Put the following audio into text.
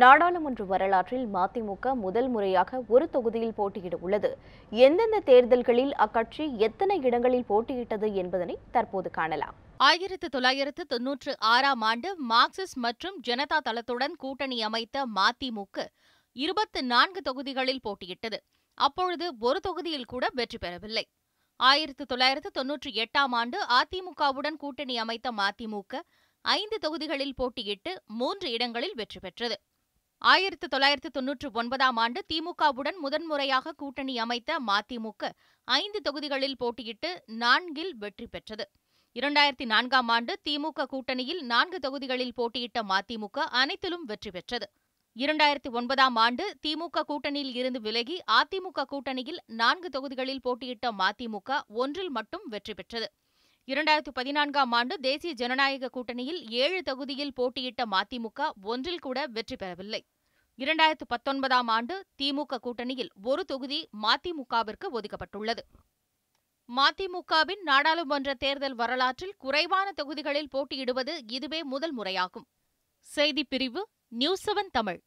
நாடாளுமன்ற வரலாற்றில் மதிமுக முதல் முறையாக ஒரு தொகுதியில் போட்டியிட உள்ளது எந்தெந்த தேர்தல்களில் அக்கட்சி எத்தனை இடங்களில் போட்டியிட்டது என்பதனை தற்போது காணலாம். ஆயிரத்து தொள்ளாயிரத்து தொன்னூற்று ஆறாம் ஆண்டு மார்க்சிஸ்ட் மற்றும் ஜனதா தளத்துடன் கூட்டணி அமைத்த மதிமுக இருபத்து நான்கு தொகுதிகளில் போட்டியிட்டது. அப்பொழுது ஒரு தொகுதியில் கூட வெற்றி பெறவில்லை. ஆயிரத்து தொள்ளாயிரத்து தொன்னூற்றி எட்டாம் ஆண்டு அதிமுகவுடன் கூட்டணி அமைத்த மதிமுக ஐந்து தொகுதிகளில் போட்டியிட்டு மூன்று இடங்களில் வெற்றி பெற்றது. ஆயிரத்து தொள்ளாயிரத்து தொன்னூற்று ஒன்பதாம் ஆண்டு திமுகவுடன் முதன்முறையாக கூட்டணி அமைத்த மதிமுக ஐந்து தொகுதிகளில் போட்டியிட்டு நான்கில் வெற்றி பெற்றது. இரண்டாயிரத்தி நான்காம் ஆண்டு திமுக கூட்டணியில் நான்கு தொகுதிகளில் போட்டியிட்ட மதிமுக அனைத்திலும் வெற்றி பெற்றது. இரண்டாயிரத்தி ஒன்பதாம் ஆண்டு திமுக கூட்டணியில் இருந்து விலகி அதிமுக கூட்டணியில் நான்கு தொகுதிகளில் போட்டியிட்ட மதிமுக ஒன்றில் மட்டும் வெற்றி பெற்றது. இரண்டாயிரத்து பதினான்காம் ஆண்டு தேசிய ஜனநாயக கூட்டணியில் ஏழு தொகுதியில் போட்டியிட்ட மதிமுக ஒன்றில் கூட வெற்றி பெறவில்லை. இரண்டாயிரத்து பத்தொன்பதாம் ஆண்டு திமுக கூட்டணியில் ஒரு தொகுதி மதிமுகவிற்கு ஒதுக்கப்பட்டுள்ளது. மதிமுகவின் நாடாளுமன்ற தேர்தல் வரலாற்றில் குறைவான தொகுதிகளில் போட்டியிடுவது இதுவே முதல் முறையாகும். செய்திப் பிரிவு நியூஸ் செவன் தமிழ்.